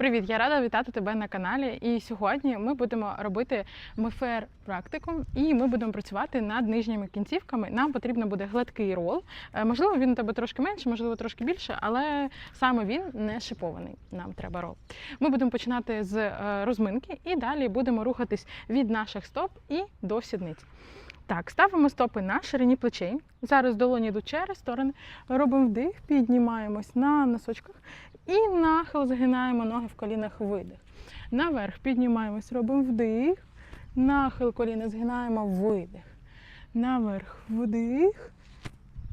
Привіт, я рада вітати тебе на каналі. І сьогодні ми будемо робити мефер практикум, і ми будемо працювати над нижніми кінцівками. Нам потрібно буде гладкий рол. Е, Можливо, він у тебе трошки менше, можливо, трошки більше, але саме він не шипований. Нам треба рол. Ми будемо починати з е, розминки і далі будемо рухатись від наших стоп і до сідниць. Так, ставимо стопи на ширині плечей. Зараз долоні йдуть через сторони. Робимо вдих, піднімаємось на носочках і нахил згинаємо ноги в колінах видих. Наверх піднімаємось, робимо вдих, нахил коліна згинаємо, видих. Наверх вдих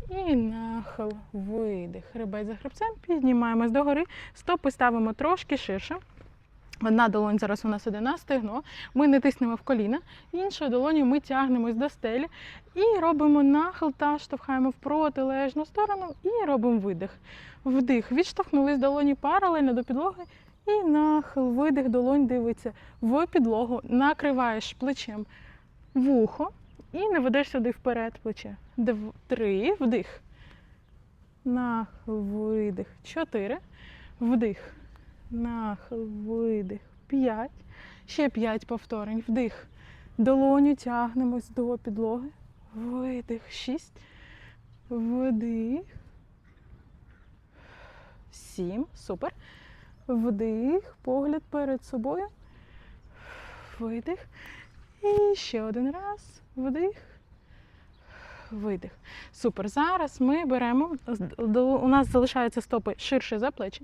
і нахил, видих. Хребець за хребцем піднімаємось догори, стопи ставимо трошки ширше. Одна долонь зараз у нас іде на стегно, ми не тиснемо в коліна, іншою долоню ми тягнемось до стелі і робимо нахил та штовхаємо в протилежну сторону і робимо видих. Вдих. Відштовхнулись долоні паралельно до підлоги. І нахил, видих, долонь дивиться в підлогу, накриваєш плечем вухо і не ведеш сюди вперед плече. Дв... Три. Вдих. Нахил, видих. Чотири. Вдих. Нахил, видих. П'ять. Ще п'ять повторень. Вдих. Долоню тягнемось до підлоги. Видих. Шість. Вдих. Сім. Супер. Вдих. Погляд перед собою. Видих. І ще один раз. Вдих. Видих. Супер. Зараз ми беремо, у нас залишаються стопи ширше за плечі.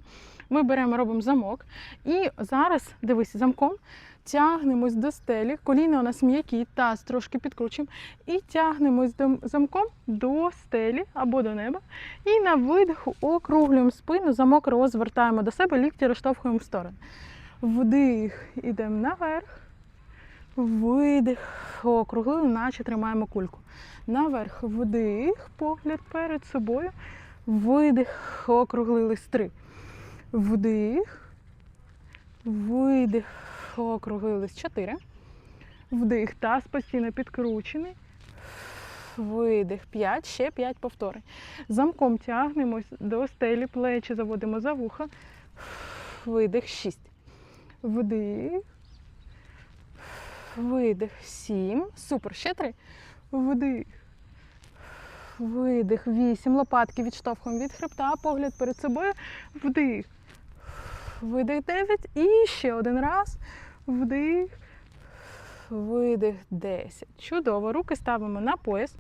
Ми беремо, робимо замок. І зараз, дивись, замком тягнемось до стелі. Коліна у нас м'які, таз трошки підкручуємо. І тягнемось до, замком до стелі або до неба. І на видиху округлюємо спину, замок розвертаємо до себе, лікті розштовхуємо в сторони. Вдих, ідемо наверх. Видих, округлили, наче тримаємо кульку. Наверх, вдих, погляд перед собою. Видих, округлили три. Вдих. Видих, округлились чотири. Вдих, таз постійно підкручений. Видих, п'ять, ще п'ять повторень. Замком тягнемось до стелі, плечі заводимо за вуха. Видих, шість. Вдих. Видих, сім. Супер. Ще три. Вдих. Видих, вісім. Лопатки відштовхуємо від хребта, погляд перед собою. Вдих. Видих 9. І ще один раз. Вдих. Видих 10. Чудово. Руки ставимо на пояс.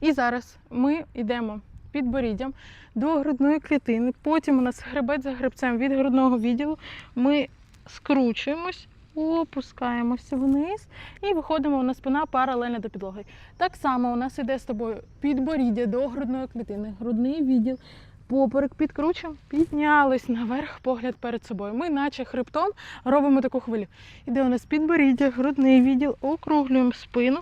І зараз ми йдемо підборіддям до грудної клітини. Потім у нас хребець за хребцем від грудного відділу. Ми скручуємось, опускаємося вниз і виходимо на спина паралельно до підлоги. Так само у нас іде з тобою підборіддя до грудної клітини, грудний відділ. Поперек підкручуємо, піднялись наверх, погляд перед собою. Ми, наче хребтом, робимо таку хвилю. Іде у нас підборіддя, грудний відділ, округлюємо спину,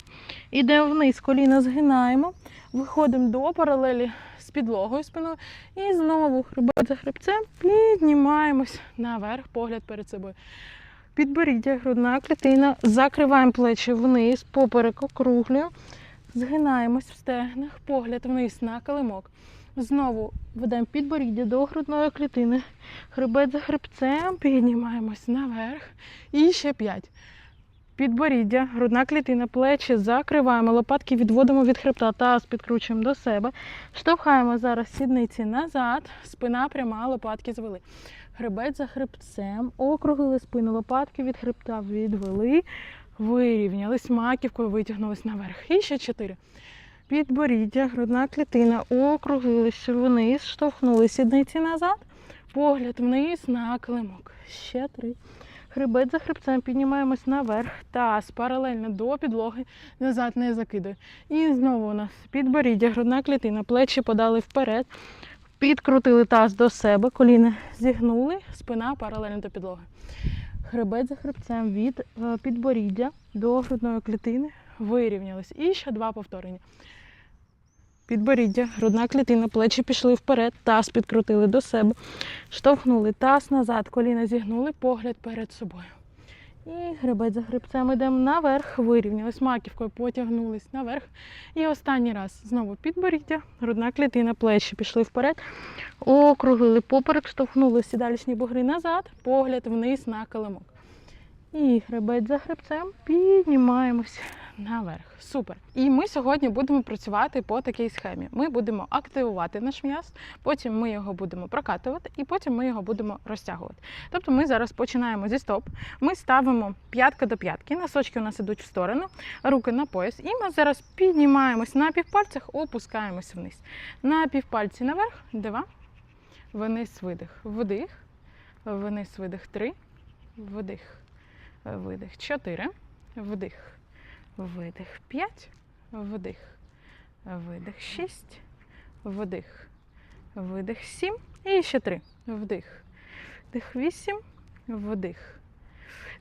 ідемо вниз, коліна згинаємо, виходимо до паралелі з підлогою спиною. І знову хребет за хребцем піднімаємось наверх, погляд перед собою. Підборіддя, грудна клітина, закриваємо плечі вниз, поперек округлюємо, згинаємось в стегнах, погляд вниз на килимок. Знову ведемо підборіддя до грудної клітини, хребет за хребцем, піднімаємось наверх. І ще п'ять. Підборіддя, грудна клітина, плечі закриваємо, лопатки відводимо від хребта, таз підкручуємо до себе. Штовхаємо зараз сідниці назад, спина пряма, лопатки звели. Хребет за хребцем, округлили спину, лопатки від хребта відвели, вирівнялись, маківкою витягнулись наверх. І ще чотири. Підборіддя, грудна клітина, округлились вниз, штовхнули сідниці назад, погляд вниз на килимок. Ще три. Хребет за хребцем піднімаємось наверх, таз паралельно до підлоги, назад не закидує. І знову у нас підборіддя, грудна клітина, плечі подали вперед, підкрутили таз до себе, коліна зігнули, спина паралельно до підлоги. Хребет за хребцем від е, підборіддя до грудної клітини вирівнялись. І ще два повторення. Підборіддя, грудна клітина, плечі пішли вперед, таз підкрутили до себе, штовхнули таз назад, коліна зігнули, погляд перед собою. І грибець за грибцем йдемо наверх, вирівнялись маківкою, потягнулись наверх. І останній раз знову підборіддя, грудна клітина, плечі пішли вперед, округлили поперек, штовхнули сідалічні бугри назад, погляд вниз на килимок. І грибець за грибцем, піднімаємось наверх. Супер. І ми сьогодні будемо працювати по такій схемі. Ми будемо активувати наш м'яз, потім ми його будемо прокатувати, і потім ми його будемо розтягувати. Тобто ми зараз починаємо зі стоп. Ми ставимо п'ятка до п'ятки, носочки у нас ідуть в сторону, руки на пояс, і ми зараз піднімаємось на півпальцях, опускаємось вниз. На півпальці наверх, два, вниз, видих, вдих, вниз, видих, три, вдих, видих, чотири, вдих. Видих 5, вдих, видих 6, вдих, видих 7 і ще 3. Вдих. Вдих 8, вдих.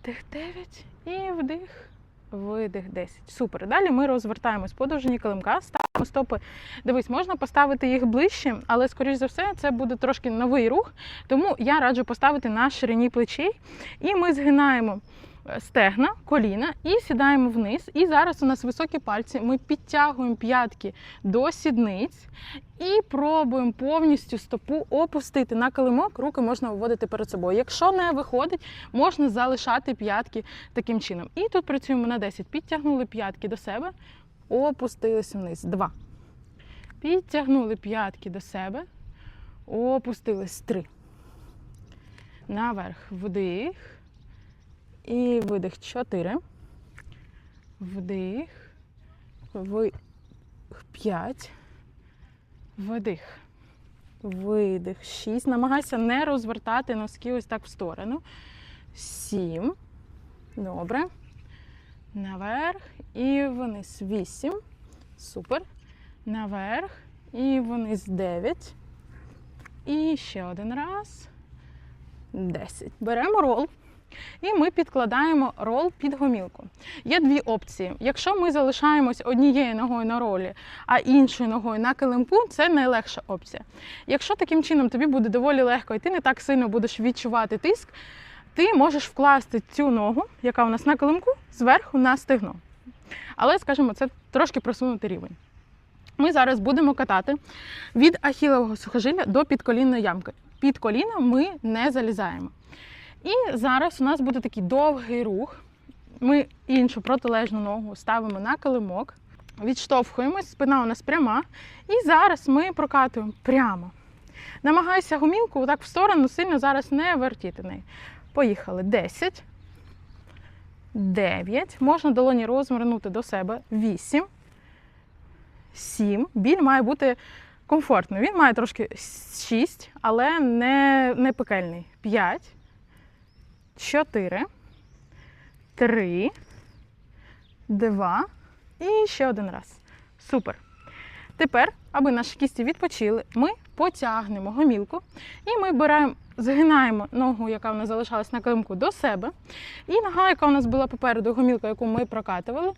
Вдих 9 і вдих. Видих 10. Супер. Далі ми розвертаємось по довжині килимка, ставимо стопи. Дивись, можна поставити їх ближче, але, скоріш за все, це буде трошки новий рух. Тому я раджу поставити на ширині плечей. І ми згинаємо стегна, коліна і сідаємо вниз. І зараз у нас високі пальці. Ми підтягуємо п'ятки до сідниць і пробуємо повністю стопу опустити на килимок. Руки можна виводити перед собою. Якщо не виходить, можна залишати п'ятки таким чином. І тут працюємо на 10. Підтягнули п'ятки до себе, опустилися вниз. Два. Підтягнули п'ятки до себе, опустились. Три. Наверх. Вдих. І видих 4. Вдих. Видих 5. Видих. Видих. 6. Намагайся не розвертати носки ось так в сторону. 7. Добре. Наверх. І вниз 8. Супер. Наверх. І вниз 9. І ще один раз. 10. Беремо рол. І ми підкладаємо рол під гомілку. Є дві опції. Якщо ми залишаємось однією ногою на ролі, а іншою ногою на килимку, це найлегша опція. Якщо таким чином тобі буде доволі легко і ти не так сильно будеш відчувати тиск, ти можеш вкласти цю ногу, яка у нас на килимку, зверху на стегно. Але, скажімо, це трошки просунутий рівень. Ми зараз будемо катати від ахілового сухожилля до підколінної ямки. Під коліно ми не залізаємо. І зараз у нас буде такий довгий рух. Ми іншу протилежну ногу ставимо на килимок, відштовхуємось, спина у нас пряма. І зараз ми прокатуємо прямо. Намагайся гумілку так в сторону сильно зараз не вертіти нею. Поїхали. 10, 9. Можна долоні розвернути до себе. 8, 7. Біль має бути комфортний. Він має трошки 6, але не, не пекельний. 5. 4, 3, 2 і ще один раз. Супер. Тепер, аби наші кісті відпочили, ми потягнемо гомілку і ми беремо, згинаємо ногу, яка в нас залишалась на килимку, до себе. І нога, яка у нас була попереду, гомілка, яку ми прокатували.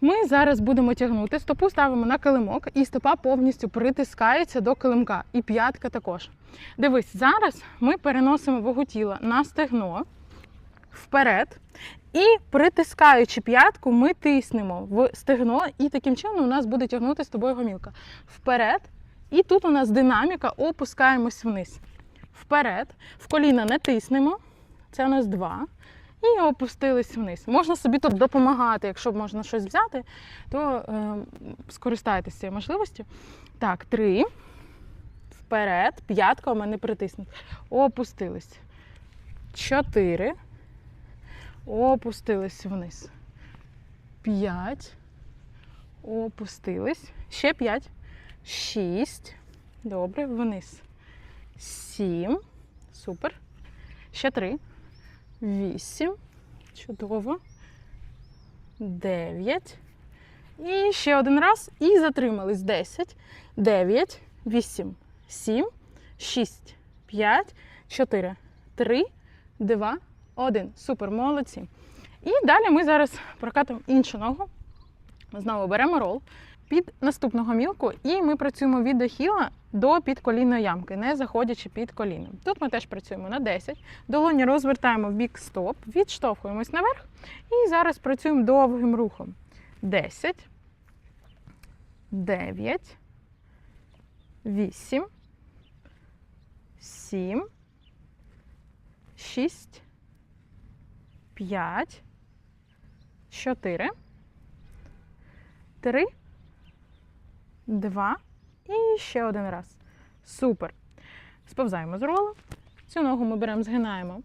Ми зараз будемо тягнути, стопу ставимо на килимок, і стопа повністю притискається до килимка. І п'ятка також. Дивись, зараз ми переносимо вагу тіла на стегно вперед. І притискаючи п'ятку, ми тиснемо в стегно, і таким чином у нас буде тягнути з тобою гомілка. Вперед. І тут у нас динаміка, опускаємось вниз. Вперед. В коліна не тиснемо. Це у нас два. І опустились вниз. Можна собі тут допомагати, якщо можна щось взяти, то е, скористайтеся цією можливістю. Так, три. Вперед. П'ятка у мене притиснуть. Опустились. Чотири. Опустились вниз. П'ять. Опустились. Ще п'ять. Шість. Добре, вниз. Сім. Супер. Ще три. Вісім. Чудово. Дев'ять. І ще один раз. І затримались. Десять. Дев'ять. Вісім. Сім. Шість. П'ять. Чотири. Три. Два. Один. Супер, молодці. І далі ми зараз прокатимо іншу ногу. Знову беремо рол. Під наступну гомілку, і ми працюємо від дохіла до підколінної ямки, не заходячи під коліном. Тут ми теж працюємо на 10. Долоні розвертаємо в бік стоп, відштовхуємось наверх. І зараз працюємо довгим рухом. 10, 9, 8, 7, 6, 5, 4, 3, 2 і ще один раз. Супер. Сповзаємо з ролу. Цю ногу ми беремо, згинаємо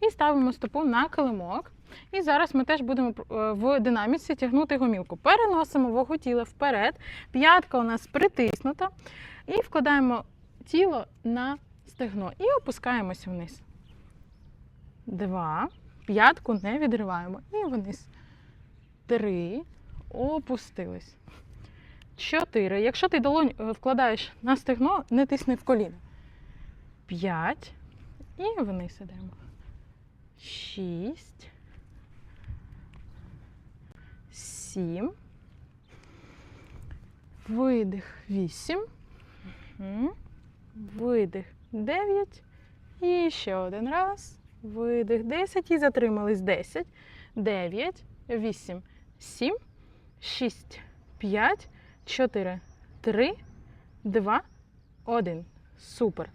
і ставимо стопу на килимок. І зараз ми теж будемо е, в динаміці тягнути гомілку. Переносимо вагу тіла вперед. П'ятка у нас притиснута. І вкладаємо тіло на стегно і опускаємося вниз. Два. П'ятку не відриваємо. І вниз. Три. Опустились. Чотири. Якщо ти долонь е, вкладаєш на стегно, не тисни в коліно. П'ять. І вниз ідемо. Шість. Сім. Видих. Вісім. Мгм. Видих. Дев'ять. І ще один раз. Видих. Десять. І затримались. Десять. Дев'ять. Вісім. Сім. Шість. П'ять. Чотири. Три. Два. Один. Супер.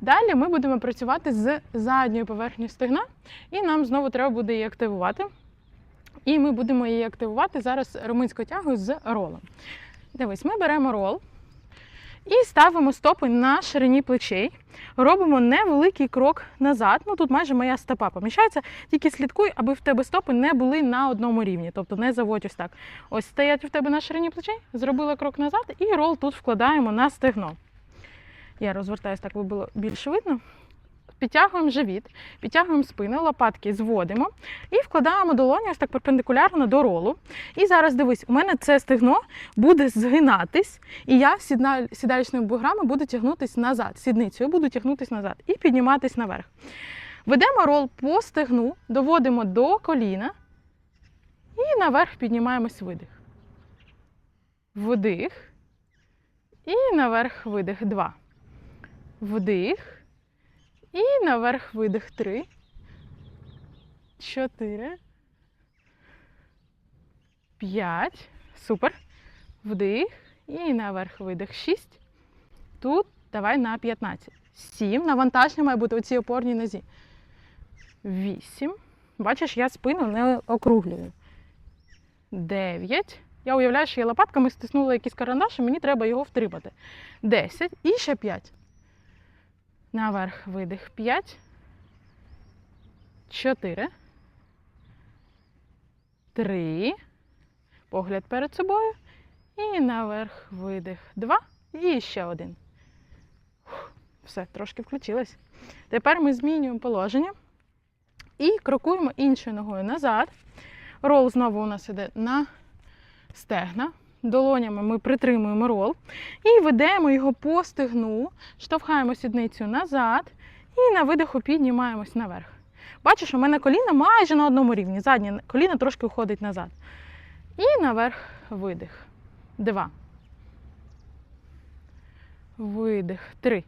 Далі ми будемо працювати з задньою поверхнею стегна, і нам знову треба буде її активувати. І ми будемо її активувати зараз румунською тягою з ролом. Дивись, ми беремо рол і ставимо стопи на ширині плечей. Робимо невеликий крок назад. Ну тут майже моя стопа поміщається. Тільки слідкуй, аби в тебе стопи не були на одному рівні. Тобто не заводь ось так. Ось стоять в тебе на ширині плечей, зробила крок назад, і рол тут вкладаємо на стегно. Я розвертаюся так, би було більше видно. Підтягуємо живіт, підтягуємо спину, лопатки зводимо і вкладаємо долоні ось так перпендикулярно до ролу. І зараз дивись, у мене це стегно буде згинатись, і я сідалічними буграми буду тягнутись назад. Сідницею буду тягнутись назад і підніматись наверх. Ведемо рол по стегну, доводимо до коліна і наверх піднімаємось видих. Вдих. І наверх видих. Два. Вдих. І наверх видих. Три. Чотири. П'ять. Супер. Вдих. І наверх видих. Шість. Тут давай на 15. Сім. Навантаження має бути у цій опорній нозі. Вісім. Бачиш, я спину не округлюю. Дев'ять. Я уявляю, що я лопатками стиснула якийсь карандаш, і мені треба його втримати. Десять. І ще п'ять. Наверх видих. П'ять. Чотири. Три. Погляд перед собою. І наверх видих. Два. І ще один. Все, трошки включилась. Тепер ми змінюємо положення і крокуємо іншою ногою назад. Рол знову у нас іде на стегна. Долонями ми притримуємо рол і ведемо його по стегну, штовхаємо сідницю назад і на видиху піднімаємось наверх. Бачиш, у мене коліна майже на одному рівні. Заднє коліно трошки уходить назад. І наверх видих. Два. Видих. Три.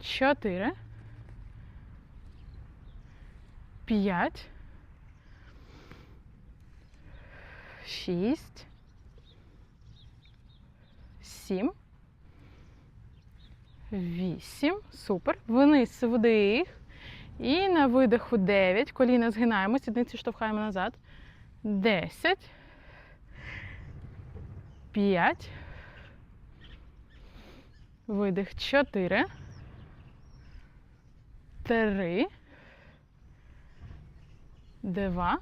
Чотири. П'ять. Шість. Сім. Вісім. Супер. Вниз вдих. І на видиху 9. Коліна згинаємо, сідниці штовхаємо назад. 10. 5. Видих 4. 3. 2.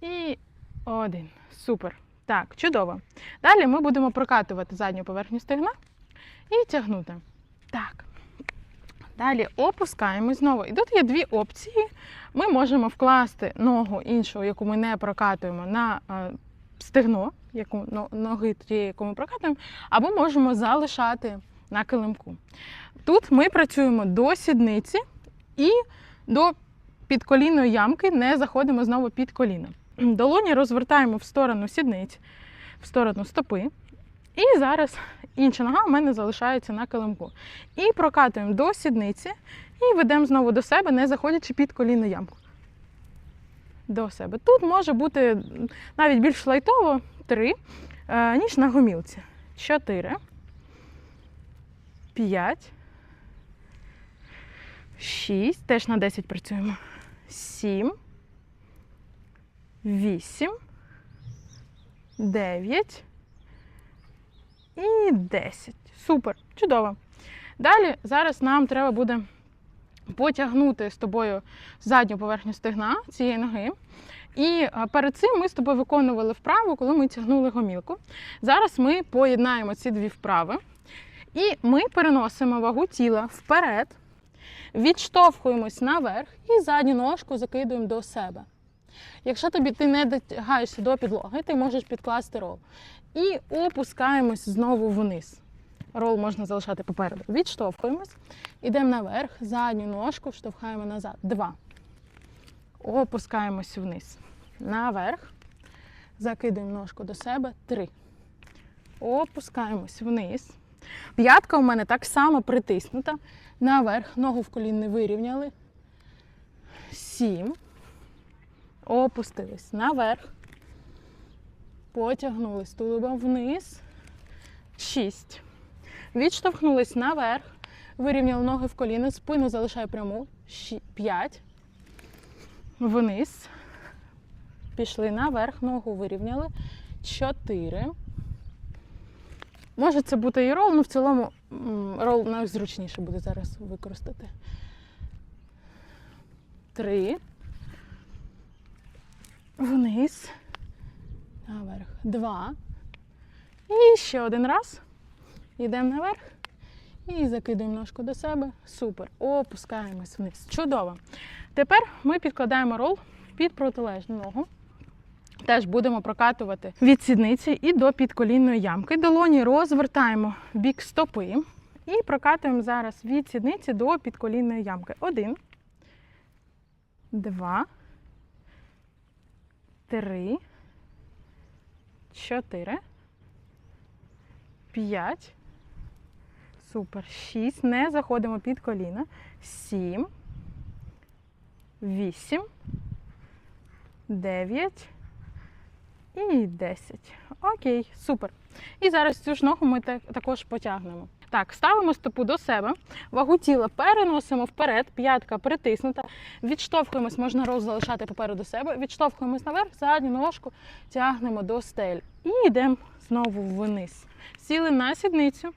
І один. Супер. Так, чудово. Далі ми будемо прокатувати задню поверхню стегна і тягнути. Так. Далі опускаємось знову. І тут є дві опції. Ми можемо вкласти ногу іншу, яку ми не прокатуємо, на е, стегно, яку но- ноги тієї, яку ми прокатуємо, або можемо залишати на килимку. Тут ми працюємо до сідниці і до підколінної ямки не заходимо знову під коліно. Долоні розвертаємо в сторону сідниць, в сторону стопи. І зараз інша нога у мене залишається на килимку. І прокатуємо до сідниці і ведемо знову до себе, не заходячи під колінну ямку. До себе. Тут може бути навіть більш лайтово три, е, ніж на гомілці. Чотири. П'ять. Шість. Теж на 10 працюємо. Сім. Вісім. Дев'ять. І 10. Супер, чудово. Далі зараз нам треба буде потягнути з тобою задню поверхню стегна цієї ноги. І перед цим ми з тобою виконували вправу, коли ми тягнули гомілку. Зараз ми поєднаємо ці дві вправи. І ми переносимо вагу тіла вперед, відштовхуємось наверх і задню ножку закидуємо до себе. Якщо тобі ти не дотягаєшся до підлоги, ти можеш підкласти рол. І опускаємось знову вниз. Рол можна залишати попереду. Відштовхуємось, ідемо наверх, задню ножку штовхаємо назад. Два. Опускаємось вниз. Наверх. Закидуємо ножку до себе. Три. Опускаємось вниз. П'ятка у мене так само притиснута. Наверх. Ногу в колін не вирівняли. Сім. Опустились. Наверх. Потягнулись тулубом вниз. Шість. Відштовхнулись наверх. Вирівняли ноги в коліно. Спину залишаю пряму. П'ять. Вниз. Пішли наверх. Ногу вирівняли. Чотири. Може це бути і рол, але в цілому рол найзручніше буде зараз використати. Три. Вниз. Наверх. Два. І ще один раз. Йдемо наверх. І закидуємо ножку до себе. Супер. Опускаємось вниз. Чудово. Тепер ми підкладаємо рол під протилежну ногу. Теж будемо прокатувати від сідниці і до підколінної ямки. Долоні розвертаємо в бік стопи. І прокатуємо зараз від сідниці до підколінної ямки. Один. Два. Три. Чотири. П'ять. Супер. Шість. Не заходимо під коліна. Сім. Вісім. Дев'ять. І 10. Окей, супер. І зараз цю ж ногу ми так- також потягнемо. Так, ставимо стопу до себе, вагу тіла переносимо вперед, п'ятка притиснута, відштовхуємось, можна роз залишати попереду себе, відштовхуємось наверх, задню ножку тягнемо до стель. І йдемо знову вниз. Сіли на сідницю,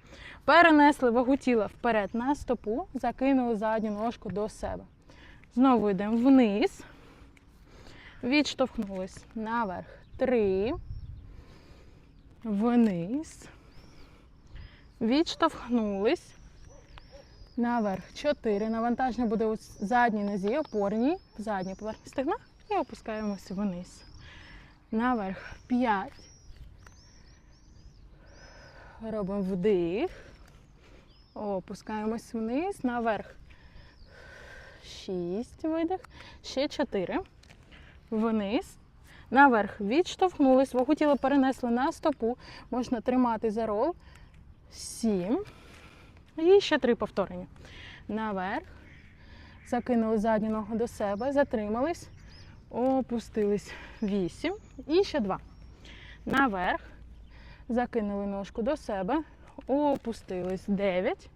перенесли вагу тіла вперед на стопу, закинули задню ножку до себе. Знову йдемо вниз, відштовхнулись наверх. Три. Вниз. Відштовхнулись. Наверх. Чотири. Навантаження буде у задній нозі, опорній, задній поверхні стегна. І опускаємося вниз. Наверх. П'ять. Робимо вдих. Опускаємось вниз. Наверх. Шість. Видих. Ще чотири. Вниз. Наверх відштовхнулись, вагу тіла перенесли на стопу. Можна тримати за рол. Сім. І ще три повторення. Наверх. Закинули задню ногу до себе, затримались. Опустились. Вісім. І ще два. Наверх. Закинули ножку до себе. Опустились. Дев'ять.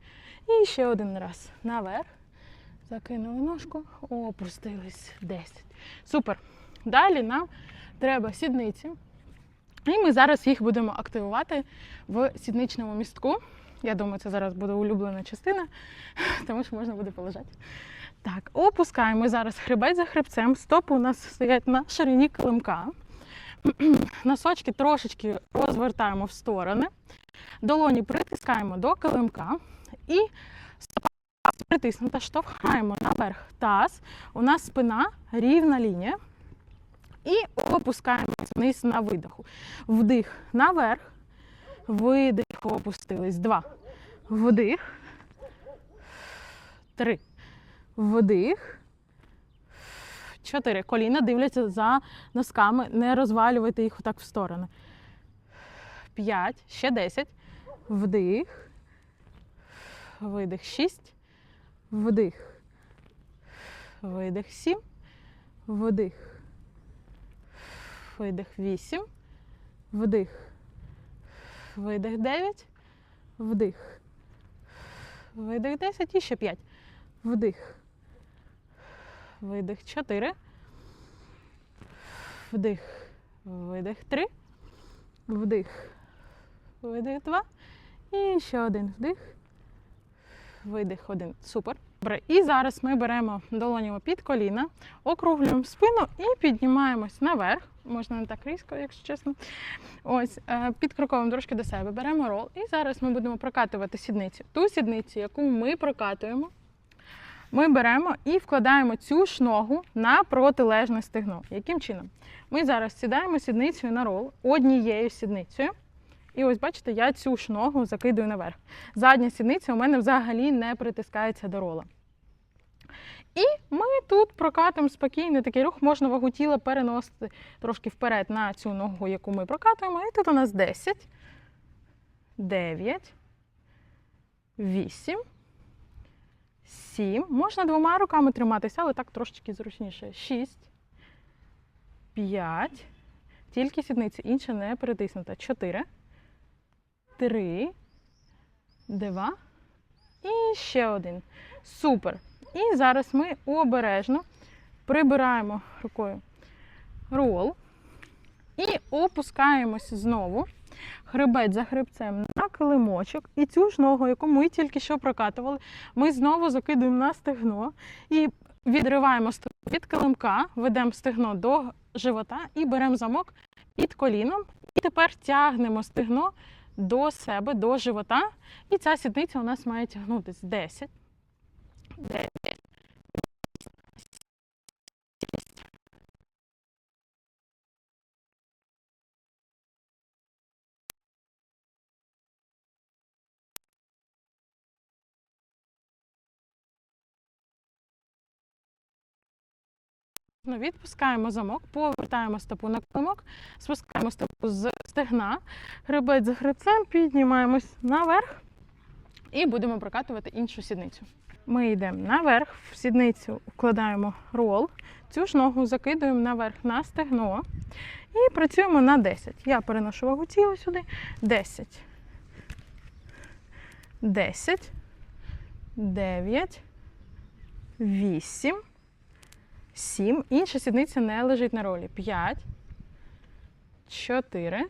І ще один раз. Наверх. Закинули ножку. Опустились. Десять. Супер. Далі нам треба сідниці. І ми зараз їх будемо активувати в сідничному містку. Я думаю, це зараз буде улюблена частина, тому що можна буде полежати. Так, опускаємо зараз хребець за хребцем. Стопи у нас стоять на ширині килимка. Носочки трошечки розвертаємо в сторони. Долоні притискаємо до килимка. І стопа притиснута, штовхаємо наверх таз. У нас спина рівна лінія. І опускаємось вниз на видиху. Вдих наверх. Видих, опустились. Два. Вдих. Три. Вдих. Чотири. Коліна дивляться за носками. Не розвалювайте їх отак в сторони. П'ять. Ще десять. Вдих. Видих. Шість. Вдих. Видих. Сім. Вдих. Видих. Вісім. Вдих. Видих 9. Вдих. Видих 10 і ще 5. Вдих. Видих 4. Вдих. Видих 3. Вдих. Видих 2. І ще один вдих. Видих один. Супер. Добре. І зараз ми беремо долонями під коліна, округлюємо спину і піднімаємось наверх. Можна не так різко, якщо чесно. Ось, е, під трошки до себе. Беремо рол. І зараз ми будемо прокатувати сідницю. Ту сідницю, яку ми прокатуємо, ми беремо і вкладаємо цю ж ногу на протилежне стегно. Яким чином? Ми зараз сідаємо сідницею на рол однією сідницею. І ось бачите, я цю ж ногу закидую наверх. Задня сідниця у мене взагалі не притискається до рола. І ми тут прокатимо спокійний такий рух, можна вагу тіла переносити трошки вперед на цю ногу, яку ми прокатуємо. І тут у нас 10, 9, 8, 7. Можна двома руками триматися, але так трошечки зручніше. 6, 5, тільки сідниці, інша не перетиснута. 4, 3, 2 і ще один. Супер. І зараз ми обережно прибираємо рукою рол і опускаємось знову хребет за хребцем на килимочок. І цю ж ногу, яку ми тільки що прокатували, ми знову закидуємо на стегно і відриваємо від килимка, ведемо стегно до живота і беремо замок під коліном. І тепер тягнемо стегно до себе, до живота. І ця сідниця у нас має тягнутися 10. 9. Відпускаємо замок, повертаємо стопу на килимок, спускаємо стопу з стегна, хребет за хребцем, піднімаємось наверх і будемо прокатувати іншу сідницю. Ми йдемо наверх, в сідницю вкладаємо рол, цю ж ногу закидуємо наверх на стегно і працюємо на 10. Я переношу вагу тіла сюди. 10. 10. 9. 8. 7. Інша сідниця не лежить на ролі. 5. 4.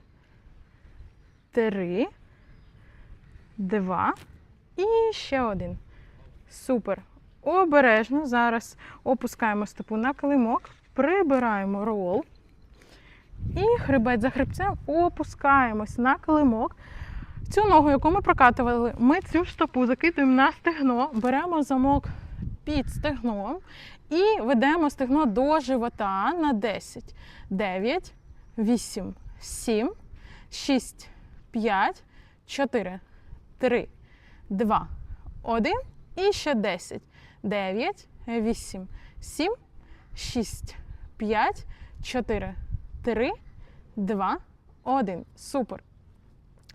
3. 2. І ще один. Супер. Обережно. Зараз опускаємо стопу на килимок, прибираємо рол. І хребет за хребцем опускаємось на килимок. Цю ногу, яку ми прокатували, ми цю стопу закидуємо на стегно, беремо замок під стегном і ведемо стегно до живота на 10, 9, 8, 7, 6, 5, 4, 3, 2, 1 і ще 10, 9, 8, 7, 6, 5, 4, 3, 2, 1. Супер.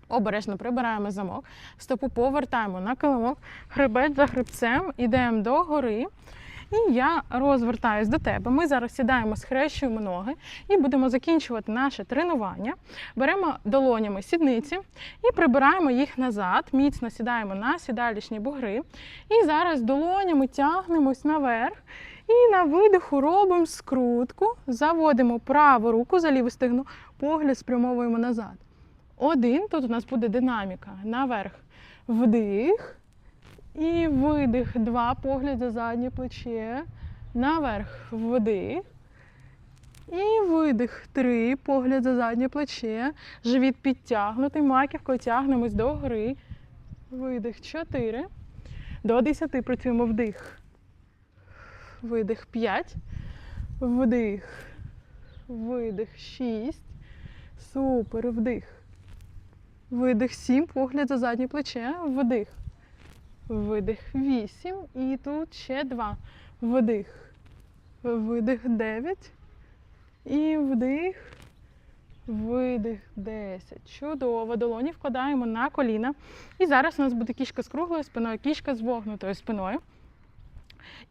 Обережно прибираємо замок, стопу повертаємо на килимок, хребет за хребцем, йдемо до гори. І я розвертаюсь до тебе. Ми зараз сідаємо, схрещуємо ноги і будемо закінчувати наше тренування. Беремо долонями сідниці і прибираємо їх назад, міцно сідаємо на сідалішні бугри. І зараз долонями тягнемось наверх. І на видиху робимо скрутку, заводимо праву руку за ліву стегну, погляд спрямовуємо назад. Один, тут у нас буде динаміка. Наверх. Вдих. І видих. Два. Погляд за заднє плече. Наверх. Вдих. І видих. Три. Погляд за заднє плече. Живіт підтягнутий. Маківкою тягнемось до гори. Видих. Чотири. До десяти працюємо вдих. Видих. П'ять. Вдих. Видих. Шість. Супер. Вдих. Видих 7, погляд за заднє плече, вдих. Видих 8. І тут ще два. Вдих. видих 9. І вдих. Видих 10. Чудово. Долоні вкладаємо на коліна. І зараз у нас буде кішка з круглою спиною, кішка з вогнутою спиною.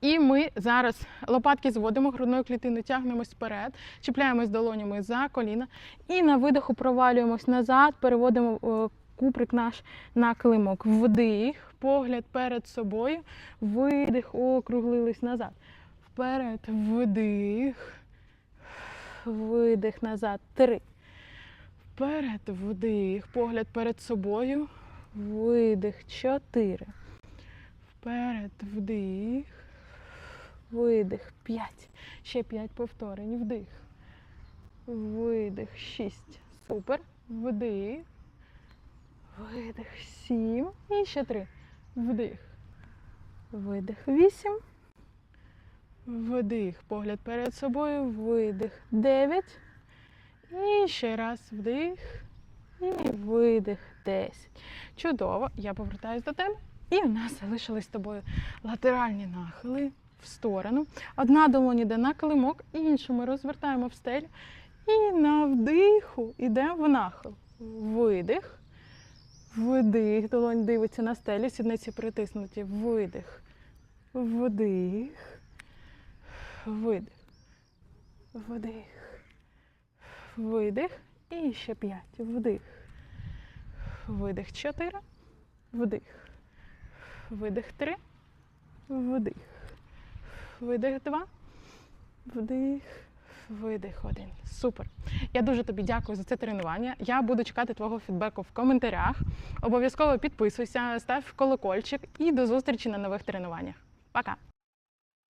І ми зараз лопатки зводимо, грудною клітиною тягнемось вперед, чіпляємось долонями за коліна. І на видиху провалюємось назад, переводимо е, куприк наш на килимок. Вдих, погляд перед собою, видих, округлились назад. Вперед, вдих, видих назад. Три. Вперед, вдих, погляд перед собою, видих. Чотири. Вперед, вдих. Видих. П'ять. Ще п'ять повторень. Вдих. Видих. Шість. Супер. Вдих. Видих. Сім. І ще три. Вдих. Видих. Вісім. Вдих. Погляд перед собою. Видих. Дев'ять. І ще раз вдих. І видих. Десять. Чудово. Я повертаюсь до тебе. І в нас залишились з тобою латеральні нахили в сторону. Одна долонь йде на килимок, іншу ми розвертаємо в стелю. І на вдиху йдемо в нахил. Видих. Вдих. Долонь дивиться на стелю, сідниці притиснуті. Видих. Вдих. Видих. Вдих. Видих. І ще п'ять. Вдих. Видих. Чотири. Вдих. Видих три. Вдих. Видих два. Вдих. Видих один. Супер. Я дуже тобі дякую за це тренування. Я буду чекати твого фідбеку в коментарях. Обов'язково підписуйся, став колокольчик і до зустрічі на нових тренуваннях. Пока!